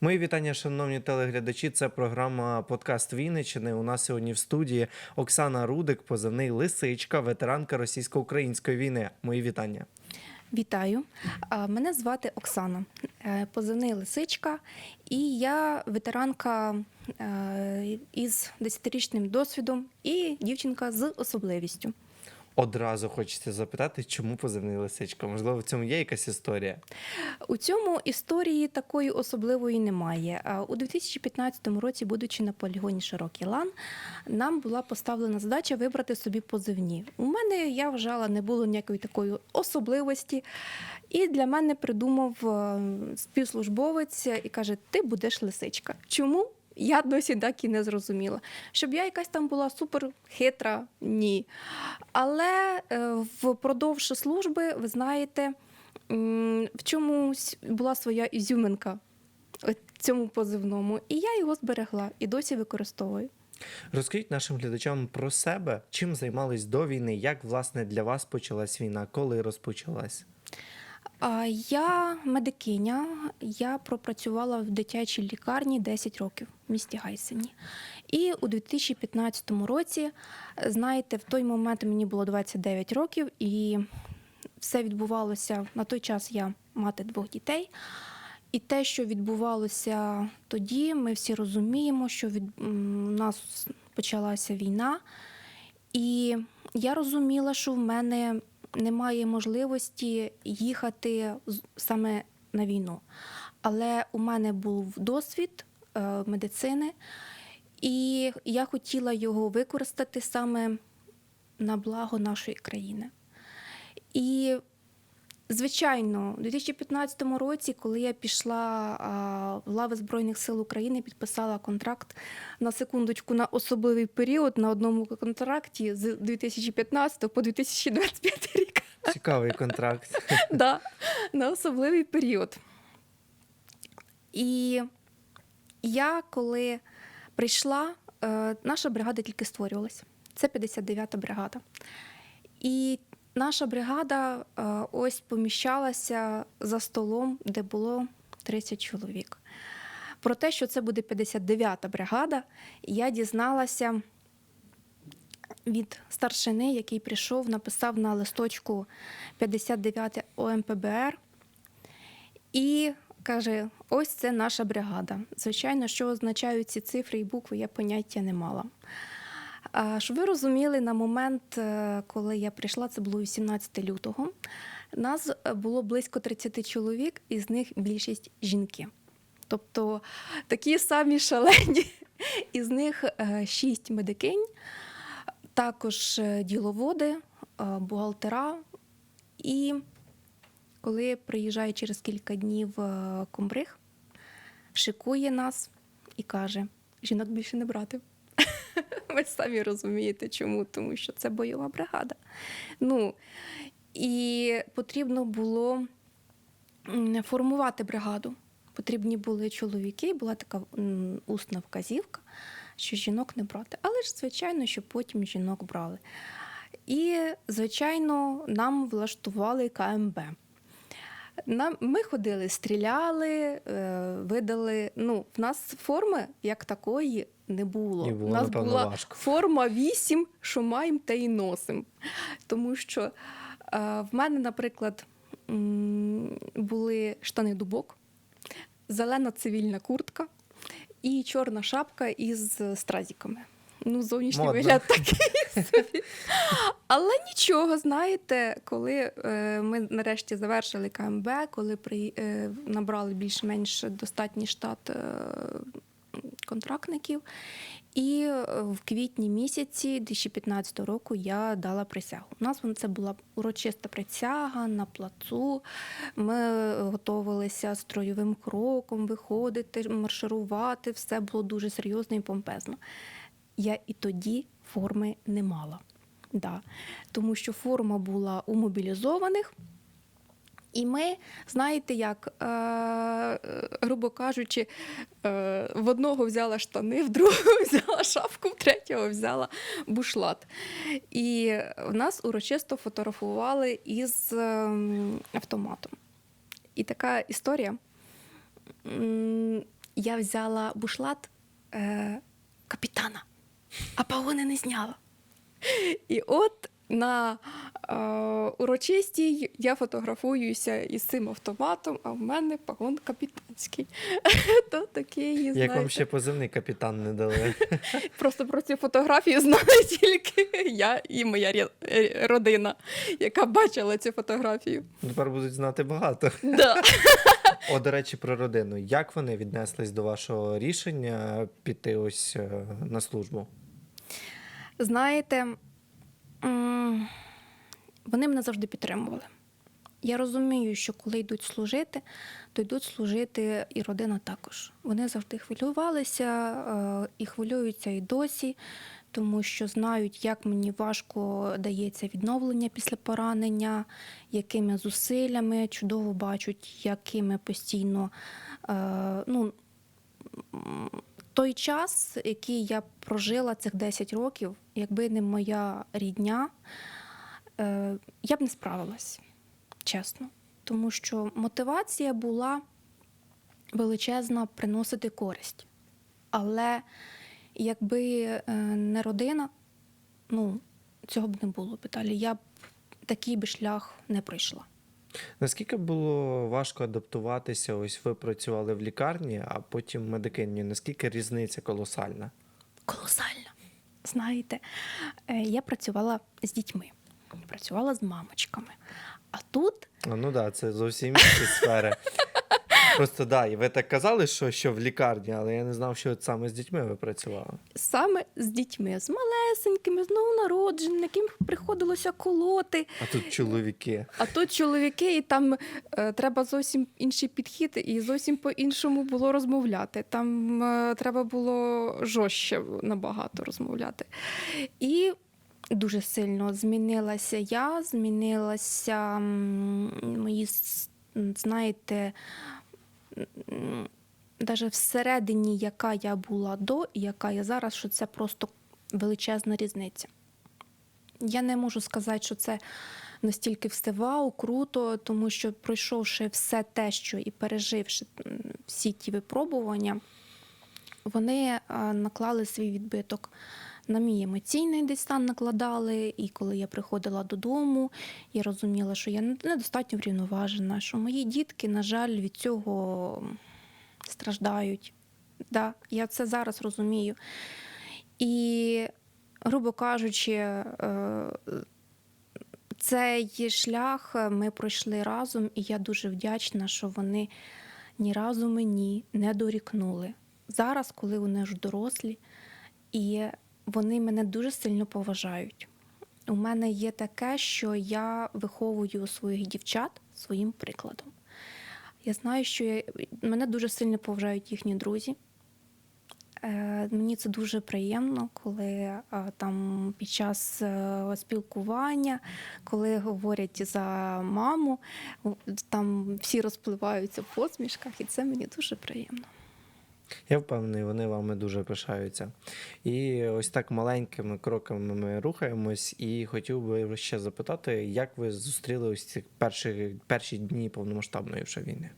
Мої вітання, шановні телеглядачі. Це програма Подкаст Вінниччини. У нас сьогодні в студії Оксана Рудик, позивний Лисичка, ветеранка російсько-української війни. Мої вітання. Вітаю. Мене звати Оксана, е, позивний Лисичка, і я ветеранка е, із 10-річним досвідом і дівчинка з особливістю. Одразу хочеться запитати, чому позивний Лисичка? Можливо, в цьому є якась історія? У цьому історії такої особливої немає. У 2015 році, будучи на полігоні Широкий Лан, нам була поставлена задача вибрати собі позивні. У мене я вважала, не було ніякої такої особливості. І для мене придумав е, співслужбовець і каже: Ти будеш лисичка. Чому? Я досі так і не зрозуміла. Щоб я якась там була супер хитра, ні. Але е, впродовж служби, ви знаєте, в чомусь була своя ізюминка цьому позивному, і я його зберегла і досі використовую. Розкажіть нашим глядачам про себе, чим займались до війни, як власне для вас почалась війна, коли розпочалась? Я медикиня, я пропрацювала в дитячій лікарні 10 років в місті Гайсині. І у 2015 році, знаєте, в той момент мені було 29 років, і все відбувалося на той час. Я мати двох дітей. І те, що відбувалося тоді, ми всі розуміємо, що від у нас почалася війна. І я розуміла, що в мене немає можливості їхати саме на війну. Але у мене був досвід е, медицини, і я хотіла його використати саме на благо нашої країни. І Звичайно, у 2015 році, коли я пішла в лави Збройних сил України, підписала контракт на секундочку на особливий період на одному контракті з 2015 по 2025 рік. Цікавий контракт. да, на особливий період. І я, коли прийшла, е, наша бригада тільки створювалася. Це 59-та бригада. І наша бригада е, ось поміщалася за столом, де було 30 чоловік. Про те, що це буде 59-та бригада, я дізналася від старшини, який прийшов, написав на листочку 59 ОМПБР і каже: ось це наша бригада. Звичайно, що означають ці цифри і букви, я поняття не мала. Щоб ви розуміли, на момент, е, коли я прийшла, це було 18 лютого. Нас е, було близько 30 чоловік, із них більшість жінки. Тобто такі самі шалені, із них е, шість медикинь, також е, діловоди, е, бухгалтера. І коли приїжджає через кілька днів е, комбриг, шикує нас і каже: жінок більше не брати. Ви самі розумієте, чому, тому що це бойова бригада. Ну, і потрібно було формувати бригаду. Потрібні були чоловіки, була така усна вказівка, що жінок не брати. Але ж, звичайно, що потім жінок брали. І, звичайно, нам влаштували КМБ. Нам, ми ходили, стріляли, е, видали. Ну, в нас форми як такої не було. І було, У нас напевно, була важко. форма 8, що маємо, те й носимо. Тому що е, в мене, наприклад, були штани дубок, зелена цивільна куртка і чорна шапка із стразиками. Ну, зовнішній Модно. вигляд такий собі. Але нічого, знаєте, коли е, ми нарешті завершили КМБ, коли при, е, набрали більш-менш достатній штат е, контрактників, і е, в квітні місяці 2015 року я дала присягу. У нас це була урочиста присяга на плацу. Ми готувалися строєвим кроком виходити, марширувати. Все було дуже серйозно і помпезно. Я і тоді форми не мала. Да. Тому що форма була у мобілізованих. І ми, знаєте, як, е, грубо кажучи, е, в одного взяла штани, в другого взяла шапку, в третього взяла бушлат. І в нас урочисто фотографували із ем, автоматом. І така історія. Я взяла бушлат е, капітана, а погони не зняла. І от на е, урочистій я фотографуюся із цим автоматом, а в мене погон капітанський. То такий, Як знаєте, вам ще позивний капітан не дали? Просто про цю фотографію знала тільки я і моя е, родина, яка бачила цю фотографію. Тепер будуть знати багато. Да. О, до речі, про родину. Як вони віднеслись до вашого рішення піти ось е, на службу? Знаєте, вони мене завжди підтримували. Я розумію, що коли йдуть служити, то йдуть служити і родина також. Вони завжди хвилювалися е, і хвилюються і досі, тому що знають, як мені важко дається відновлення після поранення, якими зусиллями чудово бачать, якими постійно е, ну, той час, який я прожила цих 10 років, якби не моя рідня, е, я б не справилась, чесно. Тому що мотивація була величезна приносити користь. Але якби е, не родина, ну, цього б не було б далі. Я б такий би шлях не пройшла. Наскільки було важко адаптуватися? Ось ви працювали в лікарні, а потім медикині. Наскільки різниця колосальна? колосальна. Знаєте, е, я працювала з дітьми, працювала з мамочками. А тут Ну так, да, це зовсім інші сфери. Просто да, і ви так казали, що, що в лікарні, але я не знав, що от саме з дітьми ви працювали. саме з дітьми, з малесенькими, з новонародженими, яким приходилося колоти. А тут чоловіки. А тут чоловіки, і там е, треба зовсім інший підхід, і зовсім по-іншому було розмовляти. Там е, треба було жорстче набагато розмовляти. І дуже сильно змінилася я, змінилася мої, знаєте, навіть всередині, яка я була до і яка я зараз, що це просто величезна різниця. Я не можу сказати, що це настільки все вау, круто, тому що пройшовши все те, що і переживши всі ті випробування, вони наклали свій відбиток. На мій емоційний десь стан накладали, і коли я приходила додому, я розуміла, що я недостатньо врівноважена, що мої дітки, на жаль, від цього страждають. Да, я це зараз розумію. І, грубо кажучи, е, цей шлях ми пройшли разом, і я дуже вдячна, що вони ні разу мені не дорікнули. Зараз, коли вони вже дорослі, і вони мене дуже сильно поважають. У мене є таке, що я виховую своїх дівчат своїм прикладом. Я знаю, що я, мене дуже сильно поважають їхні друзі. Е, Мені це дуже приємно, коли е, там під час е, спілкування, коли говорять за маму, там всі розпливаються в посмішках, і це мені дуже приємно. Я впевнений, вони вами дуже пишаються. І ось так маленькими кроками ми рухаємось. І хотів би ще запитати, як ви зустріли ось ці перші, перші дні повномасштабної вже війни?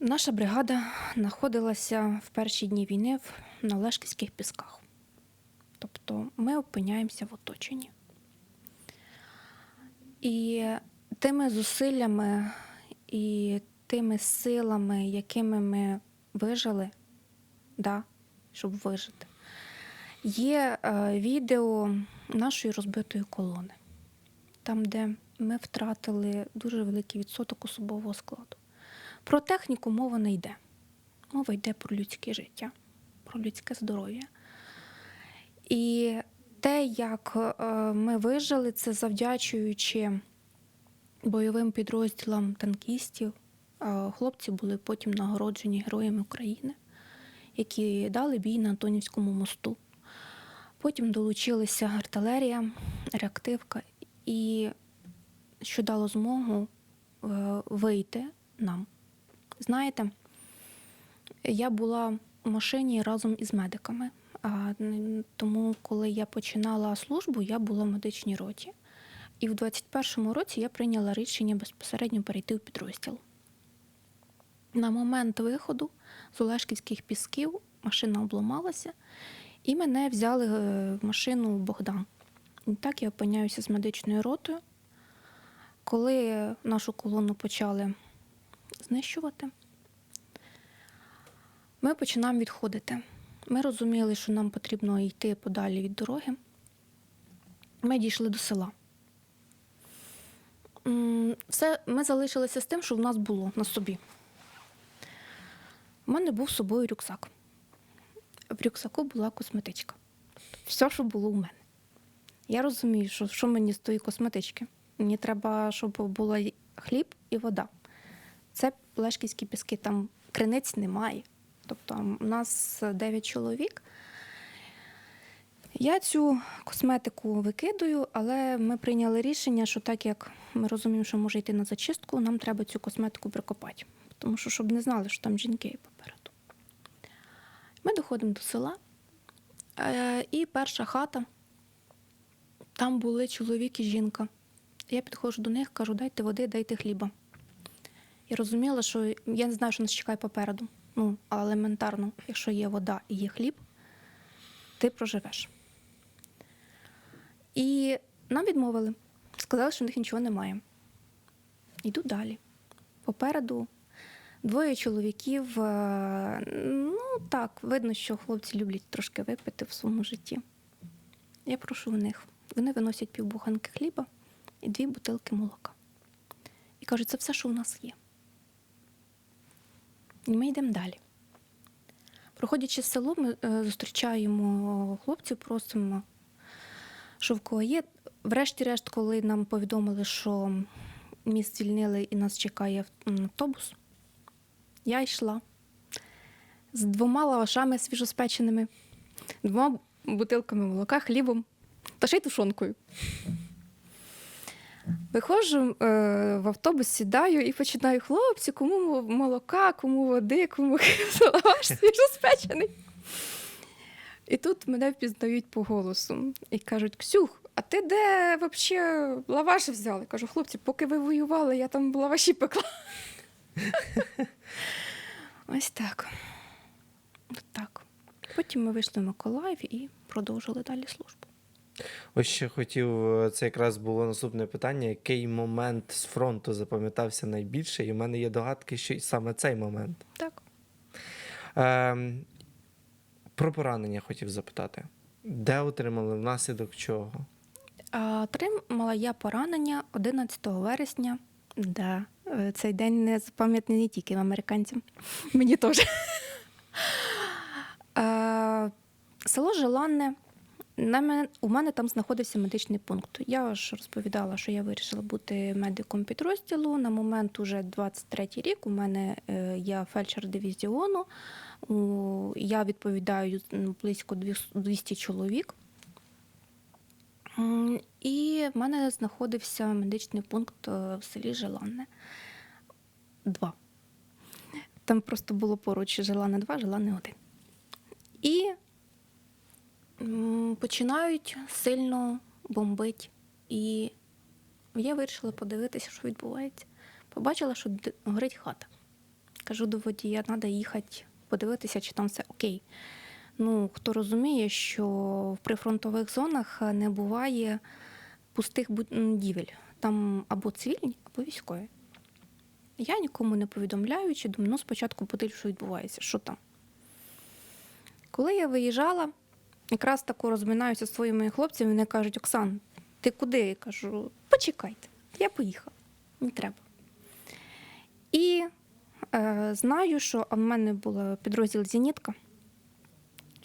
Наша бригада знаходилася в перші дні війни в- на Лешківських пісках. Тобто ми опиняємося в оточенні. І тими зусиллями і тими силами, якими ми вижили, да, щоб вижити, є е, відео нашої розбитої колони, там, де ми втратили дуже великий відсоток особового складу. Про техніку мова не йде. Мова йде про людське життя, про людське здоров'я. І те, як е, ми вижили, це завдячуючи бойовим підрозділам танкістів. Хлопці були потім нагороджені Героями України, які дали бій на Антонівському мосту. Потім долучилися артилерія, реактивка, і що дало змогу е, вийти нам. Знаєте, я була в машині разом із медиками. Тому, коли я починала службу, я була в медичній роті. І в 21-му році я прийняла рішення безпосередньо перейти в підрозділ. На момент виходу з Олешківських пісків машина обламалася, і мене взяли е, в машину Богдан. І так я опиняюся з медичною ротою. Коли нашу колону почали знищувати, ми починаємо відходити. Ми розуміли, що нам потрібно йти подалі від дороги. Ми дійшли до села. Все, ми залишилися з тим, що в нас було на собі. У мене був з собою рюкзак. В рюкзаку була косметичка. Все, що було у мене. Я розумію, що, що мені з тої косметички. Мені треба, щоб була хліб і вода. Це Лешківські піски, там криниць немає. Тобто у нас 9 чоловік. Я цю косметику викидаю, але ми прийняли рішення, що так як ми розуміємо, що може йти на зачистку, нам треба цю косметику прикопати. Тому що, щоб не знали, що там жінки попереду. Ми доходимо до села, е, і перша хата, там були чоловік і жінка. Я підходжу до них, кажу, дайте води, дайте хліба. Я розуміла, що я не знаю, що нас чекає попереду. Ну, елементарно, якщо є вода і є хліб, ти проживеш. І нам відмовили. Сказали, що в них нічого немає. Йду далі. Попереду двоє чоловіків. е, Ну так, видно, що хлопці люблять трошки випити в своєму житті. Я прошу у них. Вони виносять півбуханки хліба і дві бутилки молока. І кажуть, це все, що у нас є. І ми йдемо далі. Проходячи село, ми е, зустрічаємо хлопців, просимо, що в кого є. Врешті-решт, коли нам повідомили, що міст звільнили і нас чекає автобус, я йшла з двома лавашами свіжоспеченими, двома бутилками молока, хлібом та ще й тушонкою. Виходжу е, в автобус, сідаю і починаю хлопці, кому молока, кому води, кому лаваш свіжоспечений. І тут мене впізнають по голосу і кажуть: Ксюх, а ти де взагалі лаваш взяли? Кажу, хлопці, поки ви воювали, я там лаваші пекла. Ось так. От так. Потім ми вийшли в Миколаїв і продовжили далі службу. Ось ще хотів, е, це якраз було наступне питання. Який момент з фронту запам'ятався найбільше? І в мене є догадки, що саме цей момент. Так. Ем, про поранення хотів запитати. Де отримали внаслідок чого? Отримала я поранення 11 вересня. Да. Е, Цей день не запам'ятаний не тільки американцям. Мені теж. Село Желанне. У мене там знаходився медичний пункт. Я ж розповідала, що я вирішила бути медиком підрозділу. На момент уже 23-й рік у мене е, я фельдшер дивізіону. Я відповідаю ну, близько 200 чоловік. І в мене знаходився медичний пункт е, в селі Желанне. Два. Там просто було поруч Желанне 2, Желанне 1. І починають сильно бомбити. І я вирішила подивитися, що відбувається. Побачила, що горить хата. Кажу до водія, треба їхати подивитися, чи там все окей. Ну, хто розуміє, що в прифронтових зонах е, не буває пустих будівель. Там або цивільні, або військові. Я нікому не повідомляючи, думаю, ну спочатку подивлюсь, що відбувається, що там. Коли я виїжджала, якраз тако розминаюся зі своїми хлопцями, вони кажуть: Оксан, ти куди? Я кажу, почекайте, я поїхала, не треба. І е, знаю, що в мене був підрозділ Зенітка.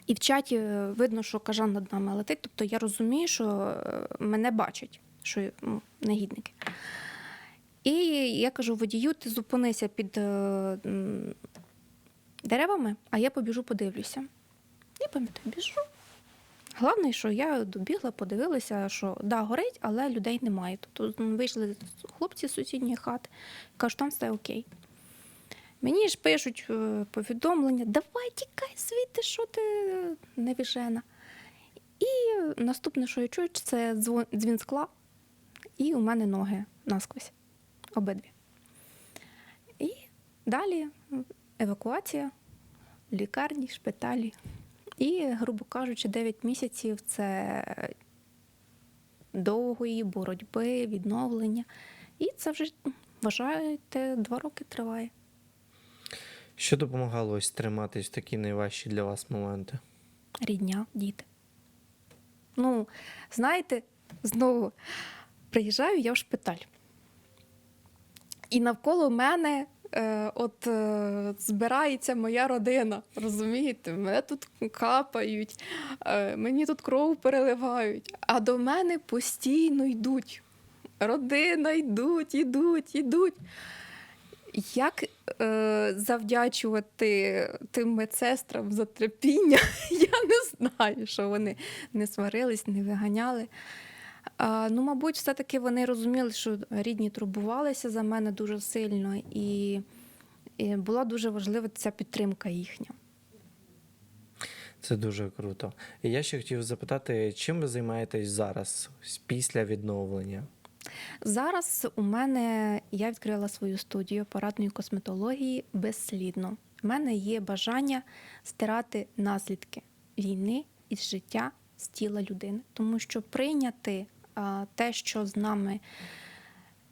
І в чаті е, видно, що кажан над нами летить. Тобто я розумію, що е, мене бачать, що ну, негідники. І я кажу водію, ти зупинися під е, деревами, а я побіжу, подивлюся. Я пам'ятаю, біжу. Головне, що я добігла, подивилася, що да, горить, але людей немає. Тобто вийшли хлопці з сусідньої хати, кажуть, там все окей. Мені ж пишуть е, повідомлення: давай тікай звідти, що ти е, невіжена. І наступне, що я чую, це дзвін скла, і у мене ноги насквозь. Обидві. І Далі евакуація, лікарні, шпиталі. І, грубо кажучи, 9 місяців це довгої боротьби, відновлення. І це вже, вважаєте, два роки триває. Що допомагало ось триматись в такі найважчі для вас моменти? рідня, діти. Ну, знаєте, знову приїжджаю я в шпиталь. І навколо мене е, от е, збирається моя родина. Розумієте? Мене тут капають, е, мені тут кров переливають, а до мене постійно йдуть. Родина йдуть, йдуть, йдуть. Як е, завдячувати тим медсестрам за терпіння, я не знаю, що вони не сварились, не виганяли. А, ну, мабуть, все-таки вони розуміли, що рідні турбувалися за мене дуже сильно, і, і була дуже важлива ця підтримка їхня. Це дуже круто. І я ще хотів запитати, чим ви займаєтесь зараз, після відновлення? Зараз у мене я відкрила свою студію апаратної косметології безслідно. У мене є бажання стирати наслідки війни із життя з тіла людини, тому що прийняти те, що з нами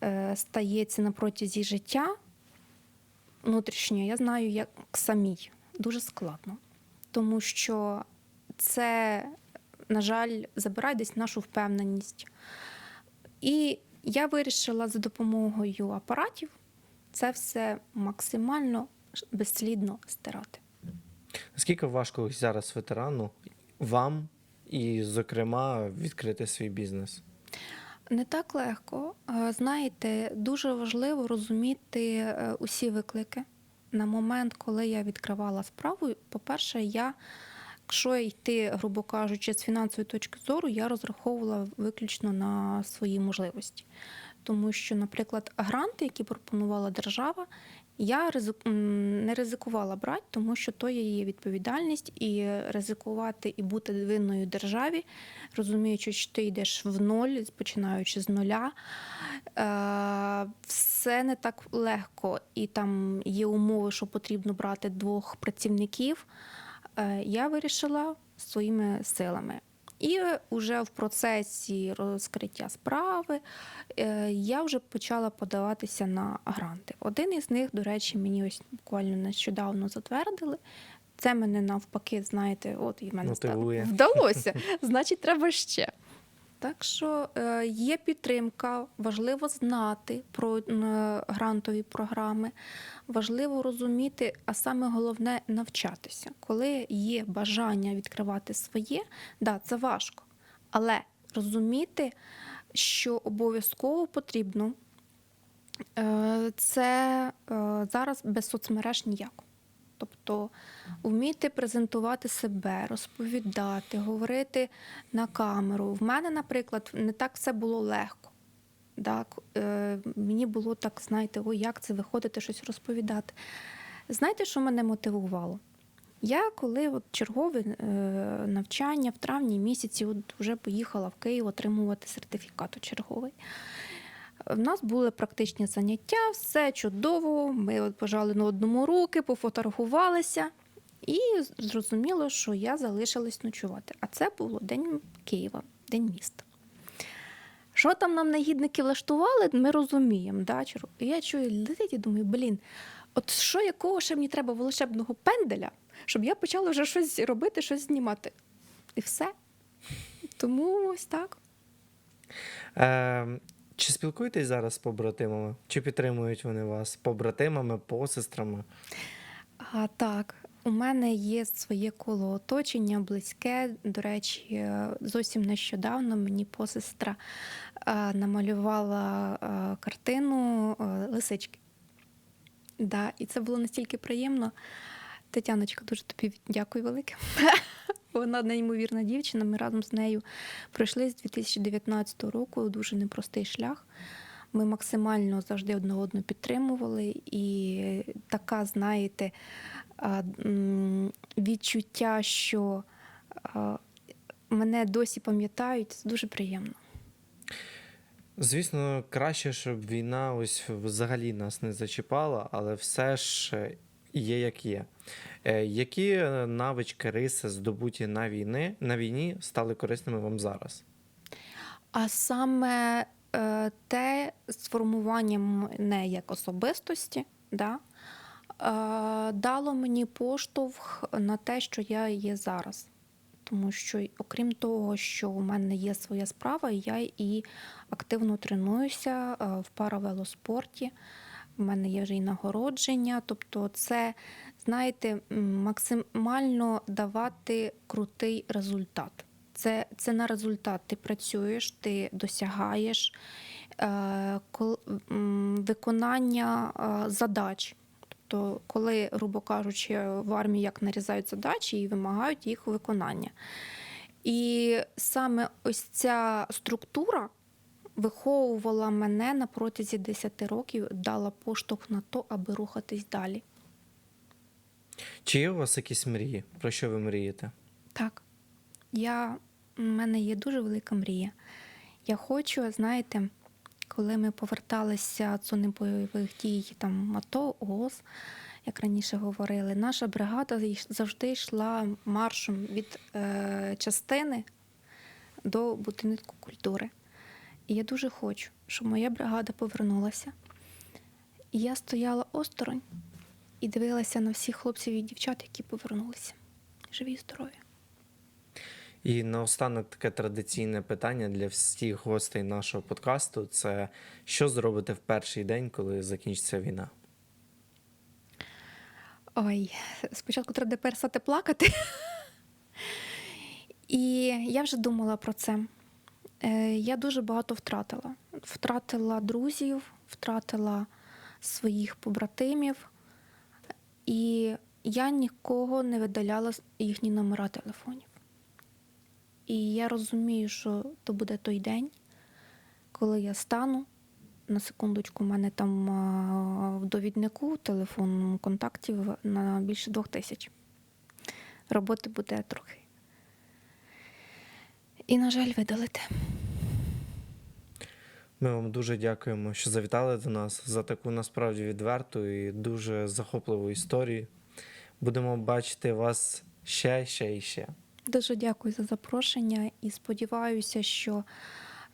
е, стається на протязі життя внутрішньо, я знаю, як самій дуже складно, тому що це, на жаль, забирає десь нашу впевненість. І я вирішила за допомогою апаратів це все максимально безслідно стирати. Наскільки важко зараз ветерану вам і, зокрема, відкрити свій бізнес? Не так легко. Е, Знаєте, дуже важливо розуміти е, усі виклики. На момент, коли я відкривала справу, по-перше, я, якщо йти, грубо кажучи, з фінансової точки зору, я розраховувала виключно на свої можливості. Тому що, наприклад, гранти, які пропонувала держава, я не ризикувала брати, тому що то є її відповідальність, і ризикувати і бути винною державі, розуміючи, що ти йдеш в ноль, починаючи з нуля, е, все не так легко, і там є умови, що потрібно брати двох працівників. Е, Я вирішила своїми силами. І вже в процесі розкриття справи е, я вже почала подаватися на гранти. Один із них, до речі, мені ось буквально нещодавно затвердили. Це мене навпаки, знаєте, от і в мене стало- вдалося. Значить, треба ще. Так що е, є підтримка, важливо знати про е, грантові програми, важливо розуміти, а саме головне навчатися. Коли є бажання відкривати своє, да, це важко, але розуміти, що обов'язково потрібно, е, це зараз без соцмереж ніяк. Тобто вміти презентувати себе, розповідати, говорити на камеру. В мене, наприклад, не так все було легко. Так, е, мені було так, знаєте, ой, як це виходити, щось розповідати. Знаєте, що мене мотивувало? Я коли от чергове е, навчання в травні місяці от вже поїхала в Київ отримувати сертифікат черговий. В нас були практичні заняття, все чудово. Ми от пожали на одному руки, пофотографувалися, і зрозуміло, що я залишилась ночувати. А це було День Києва, День міста. Що там нам негідники влаштували, ми розуміємо. Да? Я чую, летить і думаю, блін, от що якого ще мені треба волшебного пенделя, щоб я почала вже щось робити, щось знімати. І все. Тому ось так. Е, чи спілкуєтесь зараз з побратимами? Чи підтримують вони вас побратимами, посестрами? А, так, у мене є своє коло оточення, близьке. До речі, е, зовсім нещодавно мені посестра е, намалювала е, картину лисички. Да, і це було настільки приємно. Тетяночка, дуже тобі дякую велике. Вона неймовірна дівчина. Ми разом з нею пройшли з 2019 року дуже непростий шлях. Ми максимально завжди одне одного підтримували, і така, знаєте, відчуття, що мене досі пам'ятають, це дуже приємно. Звісно, краще, щоб війна ось взагалі нас не зачіпала, але все ж є як є. Е, Які е, навички, риси, здобуті на війни, на війні, стали корисними вам зараз? А саме е, те з формуванням мене як особистості, да, дало мені поштовх на те, що я є зараз. Тому що, окрім того, що у мене є своя справа, я і активно тренуюся в паравелоспорті. У мене є вже і нагородження. Тобто, це, знаєте, максимально давати крутий результат. Це, це на результат. Ти працюєш, ти досягаєш е, виконання е, задач. Тобто, коли, грубо кажучи, в армії як нарізають задачі і вимагають їх виконання. І саме ось ця структура виховувала мене на протязі 10 років, дала поштовх на то, аби рухатись далі. Чи є у вас якісь мрії? Про що ви мрієте? Так, я, в мене є дуже велика мрія. Я хочу, знаєте, коли ми поверталися з зони бойових дій, там АТО, ООС, як раніше говорили, наша бригада завжди йшла маршем від е, частини до будинку культури. І я дуже хочу, щоб моя бригада повернулася. І я стояла осторонь і дивилася на всіх хлопців і дівчат, які повернулися. Живі і здорові. І наостанок таке традиційне питання для всіх гостей нашого подкасту: це що зробите в перший день, коли закінчиться війна? Ой, спочатку треба перестати плакати. І я вже думала про це. Е, Я дуже багато втратила. Втратила друзів, втратила своїх побратимів, і я нікого не видаляла їхні номера телефонів. І я розумію, що то буде той день, коли я стану. На секундочку, у мене там в довіднику телефон контактів на більше двох тисяч. Роботи буде трохи. І, на жаль, видалити. Ми вам дуже дякуємо, що завітали до нас за таку насправді відверту і дуже захопливу історію. Будемо бачити вас ще, ще і ще. Дуже дякую за запрошення і сподіваюся, що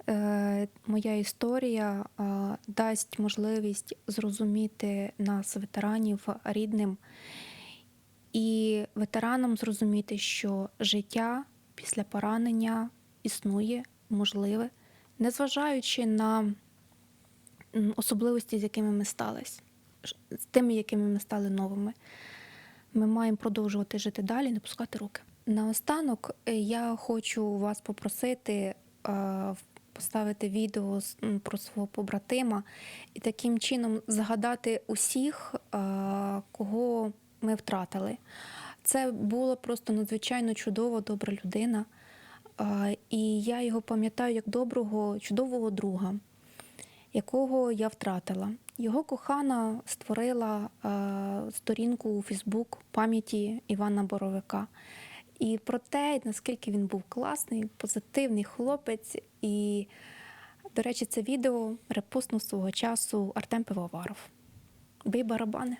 е, моя історія е, дасть можливість зрозуміти нас, ветеранів, рідним, і ветеранам зрозуміти, що життя після поранення існує, можливе, незважаючи на особливості, з якими ми стались, з тими, якими ми стали новими. Ми маємо продовжувати жити далі, не пускати руки. Наостанок е, я хочу вас попросити е, поставити відео про свого побратима і таким чином згадати усіх, е, кого ми втратили. Це була просто надзвичайно чудова, добра людина. І я його пам'ятаю як доброго, чудового друга, якого я втратила. Його кохана створила сторінку у Фейсбук пам'яті Івана Боровика. І про те, наскільки він був класний, позитивний хлопець. І, до речі, це відео репостнув свого часу Артем Пивоваров. Бий барабани.